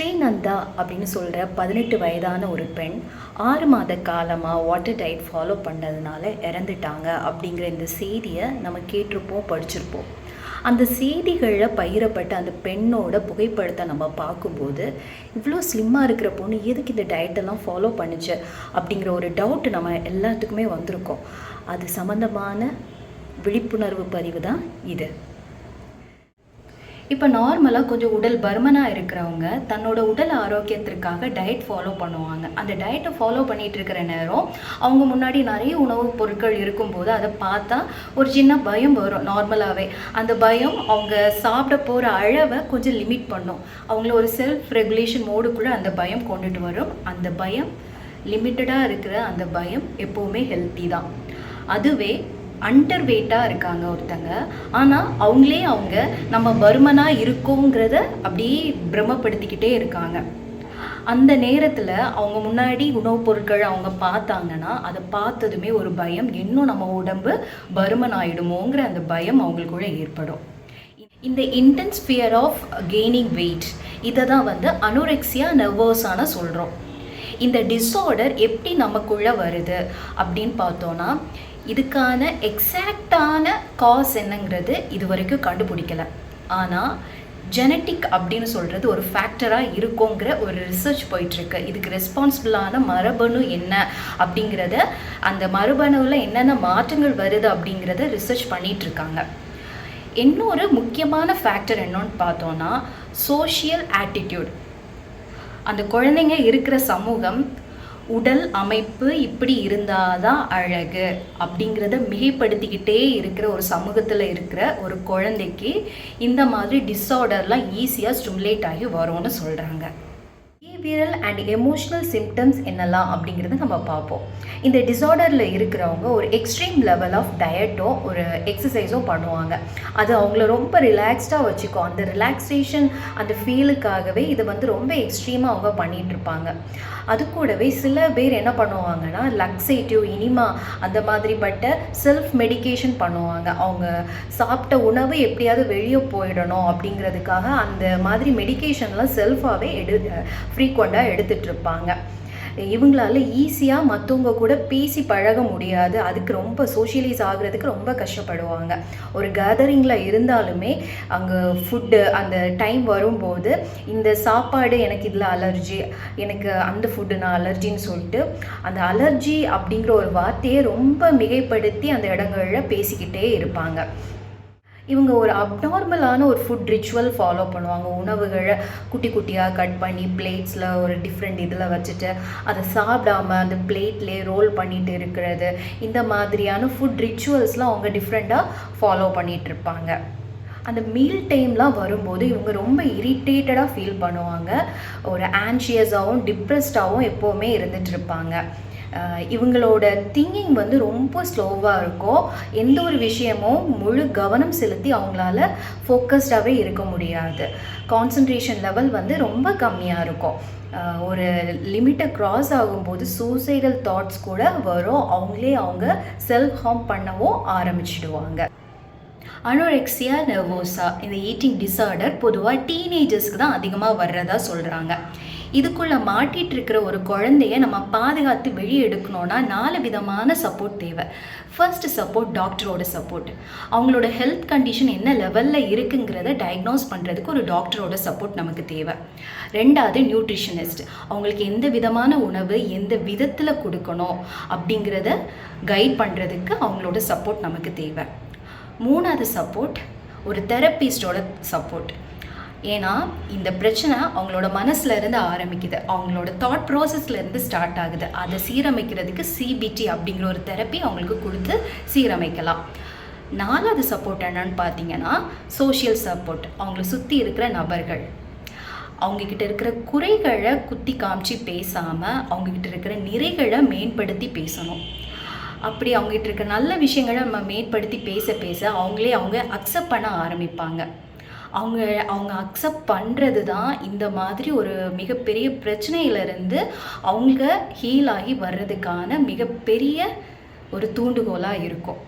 ஸ்ரீநந்தா அப்படின்னு சொல்கிற பதினெட்டு வயதான ஒரு பெண் ஆறு மாத காலமாக வாட்டர் டயட் ஃபாலோ பண்ணதுனால இறந்துட்டாங்க அப்படிங்கிற இந்த செய்தியை நம்ம கேட்டிருப்போம் படிச்சிருப்போம். அந்த செய்திகளில் பயிரப்பட்ட அந்த பெண்ணோட புகைப்படத்தை நம்ம பார்க்கும்போது இவ்வளோ ஸ்லிம்மாக இருக்கிற பொண்ணு எதுக்கு இந்த டயட்டெல்லாம் ஃபாலோ பண்ணுச்சு அப்படிங்கிற ஒரு டவுட் நம்ம எல்லாத்துக்குமே வந்திருக்கோம். அது சம்மந்தமான விழிப்புணர்வு பதிவு தான் இது. இப்போ நார்மலாக கொஞ்சம் உடல் பருமனாக இருக்கிறவங்க தன்னோட உடல் ஆரோக்கியத்திற்காக டயட் ஃபாலோ பண்ணுவாங்க. அந்த டயட்டை ஃபாலோ பண்ணிகிட்டு இருக்கிற நேரம் அவங்க முன்னாடி நிறைய உணவுப் பொருட்கள் இருக்கும்போது அதை பார்த்தா ஒரு சின்ன பயம் வரும் நார்மலாகவே அந்த பயம் அவங்க சாப்பிட போகிற அளவை கொஞ்சம் லிமிட் பண்ணும். அவங்கள ஒரு செல்ஃப் ரெகுலேஷன் மோடுக்குள்ளே அந்த பயம் கொண்டுட்டு வரும். அந்த பயம் லிமிட்டடாக இருக்கிற அந்த பயம் எப்போவுமே ஹெல்த்தி தான். அதுவே அண்டர் வெயிட்டாக இருக்காங்க ஒருத்தங்க. ஆனால் அவங்களே அவங்க நம்ம பருமனாக இருக்கோங்கிறத அப்படியே பிரமப்படுத்திக்கிட்டே இருக்காங்க. அந்த நேரத்தில் அவங்க முன்னாடி உணவுப் பொருட்கள் அவங்க பார்த்தாங்கன்னா அதை பார்த்ததுமே ஒரு பயம் இன்னும் நம்ம உடம்பு பருமன் ஆயிடுமோங்கிற அந்த பயம் அவங்களுக்குள்ள ஏற்படும். இந்த intense fear of gaining weight இதை தான் வந்து அனுரெக்சியா நர்வஸான சொல்கிறோம் இந்த டிஸார்டர் எப்படி நமக்குள்ளே வருது அப்படின்னு பார்த்தோன்னா இதுக்கான எக்ஸாக்டான காஸ் என்னங்கிறது இது வரைக்கும் கண்டுபிடிக்கல. ஆனால் ஜெனட்டிக் அப்படின்னு சொல்கிறது ஒரு ஃபேக்டராக இருக்குங்கிற ஒரு ரிசர்ச் போயிட்டுருக்கு. இதுக்கு ரெஸ்பான்சிபிளான மரபணு என்ன அப்படிங்கிறத அந்த மரபணுவில் என்னென்ன மாற்றங்கள் வருது அப்படிங்கிறத ரிசர்ச் பண்ணிகிட்ருக்காங்க இன்னொரு முக்கியமான ஃபேக்டர் என்னன்னு பார்த்தோன்னா சோஷியல் ஆட்டிடியூட் அந்த குழந்தைங்க இருக்கிற சமூகம் உடல் அமைப்பு இப்படி இருந்தாதான் அழகு அப்படிங்கிறத மிகைப்படுத்திக்கிட்டே இருக்கிற ஒரு சமூகத்தில் இருக்கிற ஒரு குழந்தைக்கு இந்த மாதிரி டிஸார்டர்லாம் ஈஸியாக ஸ்டிமுலேட் ஆகி வரும்னு சொல்கிறாங்க பிஹேவியரல் அண்ட் எமோஷ்னல் சிம்டம்ஸ் என்னெல்லாம் அப்படிங்கிறத நம்ம பார்ப்போம். இந்த டிசார்டரில் இருக்கிறவங்க ஒரு எக்ஸ்ட்ரீம் லெவல் ஆஃப் டயட்டோ ஒரு எக்ஸசைஸோ பண்ணுவாங்க. அது அவங்கள ரொம்ப ரிலாக்ஸ்டாக வச்சுக்கும். அந்த ரிலாக்ஸேஷன் அந்த ஃபீலுக்காகவே இதை வந்து ரொம்ப எக்ஸ்ட்ரீமாக அவங்க பண்ணிகிட்டு இருப்பாங்க. அது கூடவே சில பேர் என்ன பண்ணுவாங்கன்னா லக்ஸேட்டிவ் இனிமா அந்த மாதிரிப்பட்ட செல்ஃப் மெடிகேஷன் பண்ணுவாங்க. அவங்க சாப்பிட்ட உணவு எப்படியாவது வெளியே போயிடணும் அப்படிங்கிறதுக்காக அந்த மாதிரி மெடிக்கேஷன்லாம் செல்ஃபாகவே எடு ஃப்ரீ ஃப்ரீக்வெண்ட்டாக எடுத்துகிட்டு இருப்பாங்க இவங்களால ஈஸியாக மற்றவங்க கூட பேசி பழக முடியாது. அதுக்கு ரொம்ப சோஷியலைஸ் ஆகுறதுக்கு ரொம்ப கஷ்டப்படுவாங்க. ஒரு கேதரிங்கில் இருந்தாலுமே அங்கே ஃபுட்டு அந்த டைம் வரும்போது இந்த சாப்பாடு எனக்கு இதில் அலர்ஜி எனக்கு அந்த ஃபுட்டு நான் அலர்ஜின்னு சொல்லிட்டு அந்த அலர்ஜி அப்படிங்கிற ஒரு வார்த்தையை ரொம்ப மிகைப்படுத்தி அந்த இடங்களில் பேசிக்கிட்டே இருப்பாங்க. இவங்க ஒரு அப்நார்மலான ஒரு ஃபுட் ரிச்சுவல் ஃபாலோ பண்ணுவாங்க. உணவுகளை குட்டி குட்டியாக கட் பண்ணி பிளேட்ஸில் ஒரு டிஃப்ரெண்ட் இதில் வச்சுட்டு அதை சாப்பிடாம அந்த பிளேட்லேயே ரோல் பண்ணிட்டு இருக்கிறது. இந்த மாதிரியான ஃபுட் ரிச்சுவல்ஸ்லாம் அவங்க டிஃப்ரெண்ட்டாக ஃபாலோ பண்ணிகிட்டு இருப்பாங்க. அந்த மீல் டைம்லாம் வரும்போது இவங்க ரொம்ப இரிட்டேட்டடாக ஃபீல் பண்ணுவாங்க. ஒரு ஆன்ஷியஸாகவும் டிப்ரெஸ்டாகவும் எப்போவுமே இருந்துகிட்டு இருப்பாங்க. இவங்களோட திங்கிங் வந்து ரொம்ப ஸ்லோவாக இருக்கும். எந்த ஒரு விஷயமும் முழு கவனம் செலுத்தி அவங்களால ஃபோக்கஸ்டாகவே இருக்க முடியாது. கான்சன்ட்ரேஷன் லெவல் வந்து ரொம்ப கம்மியாக இருக்கும். ஒரு லிமிட்டை க்ராஸ் ஆகும்போது சூசைடல் தாட்ஸ் கூட வரும். அவங்களே அவங்க செல்ஃப் ஹார்ம் பண்ணவும் ஆரம்பிச்சிடுவாங்க. அனோரெக்சியா நர்வோசா இந்த ஈட்டிங் டிசார்டர் பொதுவாக டீனேஜர்ஸ்க்கு தான் அதிகமாக வர்றதா சொல்கிறாங்க இதுக்குள்ளே மாட்டிகிட்டு இருக்கிற ஒரு குழந்தைய நம்ம பாதுகாத்து வெளியே எடுக்கணும்னா நாலு விதமான சப்போர்ட் தேவை. ஃபர்ஸ்ட் சப்போர்ட் டாக்டரோட சப்போர்ட் அவங்களோட ஹெல்த் கண்டிஷன் என்ன லெவலில் இருக்குங்கிறத டயக்னோஸ் பண்ணுறதுக்கு ஒரு டாக்டரோட சப்போர்ட் நமக்கு தேவை. ரெண்டாவது நியூட்ரிஷனிஸ்ட் அவங்களுக்கு எந்த விதமான உணவு எந்த விதத்தில் கொடுக்கணும் அப்படிங்கிறத கைட் பண்ணுறதுக்கு அவங்களோட சப்போர்ட் நமக்கு தேவை. மூணாவது சப்போர்ட் ஒரு தெரப்பிஸ்டோட சப்போர்ட் ஏன்னா இந்த பிரச்சனை அவங்களோட மனசுல இருந்து ஆரம்பிக்குது. அவங்களோட தாட் ப்ராசஸ்லேருந்து ஸ்டார்ட் ஆகுது. அதை சீரமைக்கிறதுக்கு சிபிடி அப்படிங்கிற ஒரு தெரப்பி அவங்களுக்கு கொடுத்து சீரமைக்கலாம். நாலாவது சப்போர்ட் என்னன்னு பார்த்தீங்கன்னா சோஷியல் சப்போர்ட் அவங்கள சுற்றி இருக்கிற நபர்கள். அவங்கக்கிட்ட இருக்கிற குறைகளை குத்தி காமிச்சு பேசாமல் அவங்கக்கிட்ட இருக்கிற நிறைகளை மேம்படுத்தி பேசணும். அப்படி அவங்ககிட்ட இருக்கிற நல்ல விஷயங்களை நம்ம மேம்படுத்தி பேச பேச அவங்களே அவங்க அக்செப்ட் பண்ண ஆரம்பிப்பாங்க. அவங்க அவங்க அக்செப்ட் பண்ணுறது தான் இந்த மாதிரி ஒரு மிகப்பெரிய பிரச்சனையிலேருந்து அவங்க ஹீல் ஆகி வர்றதுக்கான மிகப்பெரிய ஒரு தூண்டுகோலாக இருக்கும்.